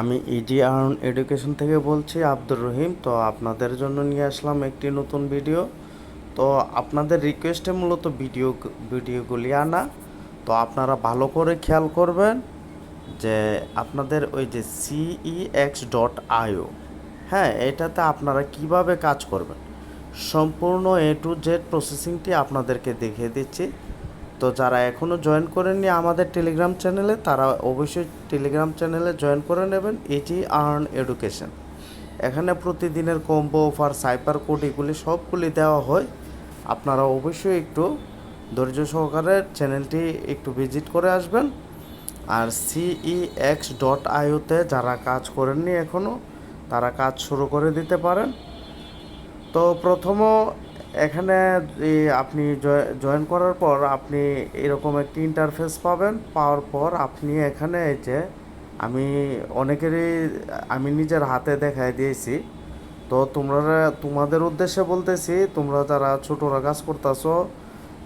আমি ED earn education থেকে বলছি, আব্দুর রহিম। তো আপনাদের জন্য নিয়ে আসলাম একটি নতুন ভিডিও। তো আপনাদের রিকোয়েস্টে মূলত ভিডিও ভিডিওগুলি আনা। তো আপনারা ভালো করে খেয়াল করবেন যে আপনাদের ওই যে সিই এক্স ডট আইও হ্যাঁ এটাতে আপনারা কীভাবে কাজ করবেন। সম্পূর্ণ এ টু জেড প্রসেসিংটি আপনাদেরকে দেখিয়ে দিচ্ছি। তো যারা এখনও জয়েন করেননি আমাদের টেলিগ্রাম চ্যানেলে তারা অবশ্যই টেলিগ্রাম চ্যানেলে জয়েন করে নেবেন। এটি আর্ন এডুকেশন এখানে প্রতিদিনের কম্বো অফার সাইপার কোড এগুলি সবগুলি দেওয়া হয়। আপনারা অবশ্যই একটু ধৈর্য সহকারে চ্যানেলটি একটু ভিজিট করে আসবেন। আর সিই এক্স ডট আইওতে যারা কাজ করেননি এখনও তারা কাজ শুরু করে দিতে পারেন। তো প্রথম এখানে আপনি জয়েন করার পর আপনি এরকম একটি ইন্টারফেস পাবেন। পাওয়ার পর আপনি এখানে এই যে, আমি অনেকেরই, আমি নিজের হাতে দেখাই দিয়েছি। তো তোমরা, তোমাদের উদ্দেশ্যে বলতেছি, তোমরা যারা ছোটরা কাজ করতেছো,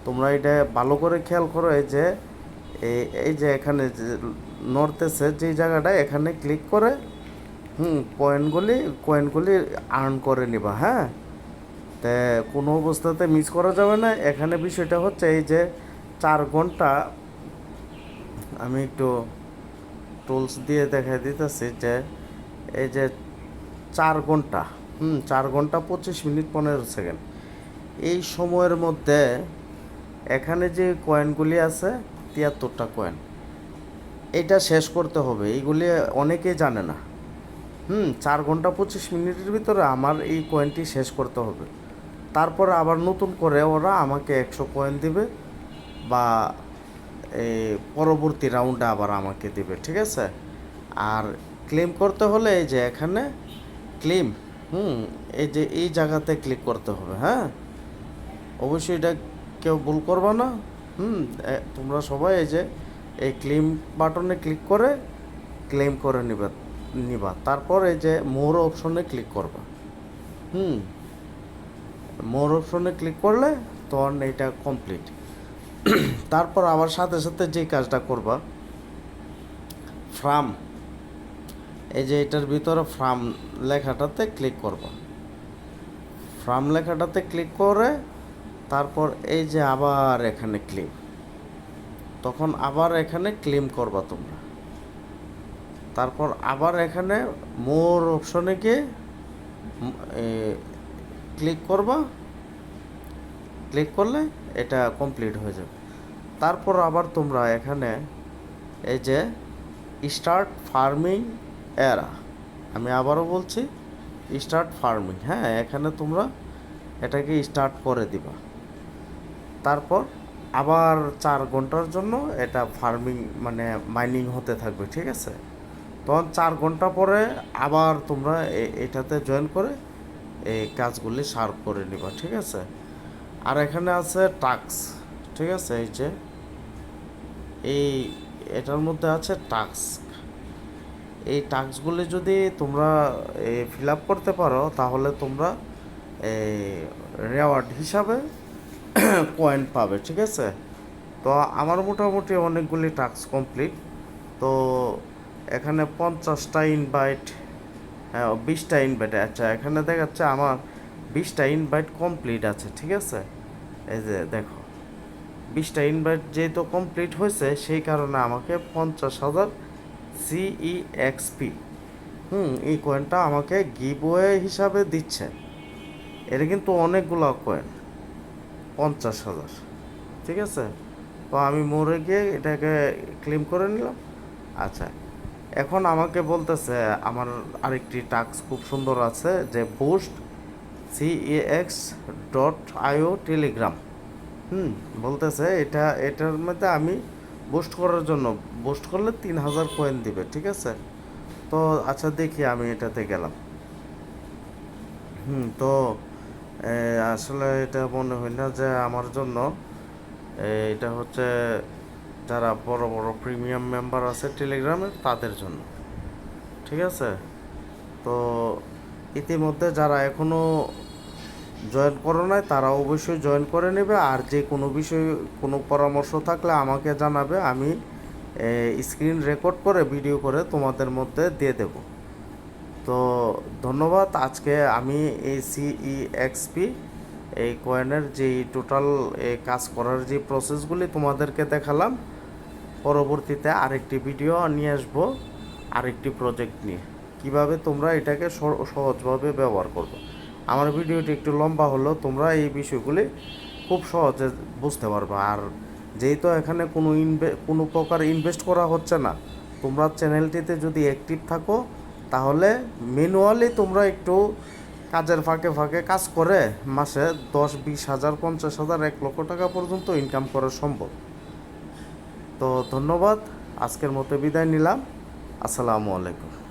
তোমরা এটা ভালো করে খেয়াল করো, এই যে এই যে এখানে নড়তেছে, যে জায়গাটা, এখানে ক্লিক করে, হুম পয়েন্টগুলি কয়েনগুলি আর্ন করে নিবা হ্যাঁ? তে কোনো অবস্থাতে মিস করা যাবে না। এখানে বিষয়টা হচ্ছে এই যে চার ঘণ্টা আমি একটু টুলস দিয়ে দেখাই দিতেছি যে এই যে চার ঘণ্টা, হুম, চার ঘণ্টা পঁচিশ মিনিট পনেরো সেকেন্ড। এই সময়ের মধ্যে এখানে যে কয়েনগুলি আছে, তিয়াত্তরটা কয়েন এটা শেষ করতে হবে। এইগুলি অনেকেই জানে না। হুম, চার ঘণ্টা পঁচিশ মিনিটের ভিতরে আমার এই কয়েনটি শেষ করতে হবে। তারপর আবার নতুন করে ওরা আমাকে একশো কয়েন দিবে বা এই পরবর্তী রাউন্ডে আবার আমাকে দিবে, ঠিক আছে? আর ক্লেম করতে হলে এই যে এখানে ক্লেম হুম, এই যে এই জায়গাতে ক্লিক করতে হবে হ্যাঁ? অবশ্যই এটা কেউ ভুল করবে না, হুম তোমরা সবাই এই যে এই ক্লেম বাটনে ক্লিক করে ক্লেম করে নিবা নিবা। তারপর এই যে মোর অপশনে ক্লিক করবা, হুম। মোর অপশনে ক্লিক করলে তখন এটা কমপ্লিট তারপর আবার সাথে সাথে যে কাজটা করবা ফ্রাম এই যে এটার ভিতরে ফ্রাম লেখাটাতে ক্লিক করবা। ফ্রাম লেখাটাতে ক্লিক করে তারপর এই যে আবার এখানে ক্লিম তখন আবার এখানে ক্লেম করবা তোমরা। তারপর আবার এখানে মোর অপশনে গিয়ে ক্লিক করবা ক্লিক করলে এটা কমপ্লিট হয়ে যাবে। তারপর আবার তোমরা এখানে এই যে স্টার্ট ফার্মিং এরা আমি আবারও বলছি স্টার্ট ফার্মিং হ্যাঁ এখানে তোমরা এটাকে স্টার্ট করে দিবা। তারপর আবার চার ঘণ্টার জন্য এটা ফার্মিং মানে মাইনিং হতে থাকবে, ঠিক আছে? তখন চার ঘণ্টা পরে আবার তোমরা এটাতে জয়েন করে এই কাজগুলি সার্ভ করে নিবা, ঠিক আছে? আর এখানে আছে টাক্স ঠিক আছে? এই যে, এই, এটার মধ্যে আছে টাস্ক। এই টাস্কগুলি যদি তোমরা ফিল আপ করতে পারো, তাহলে তোমরা রেওয়ার্ড হিসাবে কয়েন পাবে, ঠিক আছে? তো আমার মোটামুটি অনেকগুলি টাস্ক কমপ্লিট তো এখানে পঞ্চাশটা ইনভাইট হ্যাঁ বিশটা ইনভাইট আচ্ছা এখানে দেখাচ্ছে আমার বিশটা ইনভাইট কমপ্লিট আছে, ঠিক আছে? এই যে দেখো, বিশটা ইনভাইট যেহেতু কমপ্লিট হয়েছে, সেই কারণে আমাকে পঞ্চাশ হাজার সিই এক্সপি হুম, এই কয়েনটা আমাকে গিভওয়ে হিসাবে দিচ্ছে। এটা কিন্তু অনেকগুলো কয়েন পঞ্চাশ হাজার, ঠিক আছে? তো আমি মরে গিয়ে এটাকে ক্লেম করে নিলাম। আচ্ছা এখন আমাকে বলতেছে, আমার আরেকটি টাস্ক খুব সুন্দর আছে, যে boost CX dot IO Telegram হুম, বলতেছে, এটা, এটার মধ্যে আমি বুস্ট করার জন্য বুস্ট করলে তিন হাজার কয়েন দিবে, ঠিক আছে? তো আচ্ছা দেখি, আমি এটাতে গেলাম। হুম, তো আসলে এটা মনে হয় না যে আমার জন্য এটা হচ্ছে যারা বড় বড় প্রিমিয়াম মেম্বার আছে টেলিগ্রামে তাদের জন্য। ঠিক আছে? তো ইতিমধ্যে যারা এখনও জয়েন করো নাই, তারা অবশ্যই জয়েন করে নেবে। আর যে কোনো বিষয়ে কোনো পরামর্শ থাকলে আমাকে জানাবে। আমি স্ক্রিন রেকর্ড করে ভিডিও করে তোমাদের মধ্যে দিয়ে দেব। তো ধন্যবাদ। আজকে আমি এই সিই এক্সপি এই কয়েনের যে টোটাল কাজ করার যে প্রসেসগুলি তোমাদেরকে দেখালাম পরবর্তীতে আরেকটি ভিডিও নিয়ে আসব, আরেকটি প্রজেক্ট নিয়ে। কীভাবে তোমরা এটাকে সহজভাবে ব্যবহার করবে? আমার ভিডিওটি একটু লম্বা হলেও তোমরা এই বিষয়গুলি খুব সহজে বুঝতে পারবে। আর যেহেতু এখানে কোনো ইনভে কোনো প্রকার ইনভেস্ট করা হচ্ছে না, তোমরা চ্যানেলটিতে যদি অ্যাক্টিভ থাকো, তাহলে ম্যানুয়ালি তোমরা একটু কাজের ফাঁকে ফাঁকে কাজ করে মাসে দশ, বিশ হাজার, পঞ্চাশ হাজার, এক লক্ষ টাকা পর্যন্ত ইনকাম করা সম্ভব। তো ধন্যবাদ। আজকের মতো বিদায় নিলাম। আসসালামু আলাইকুম।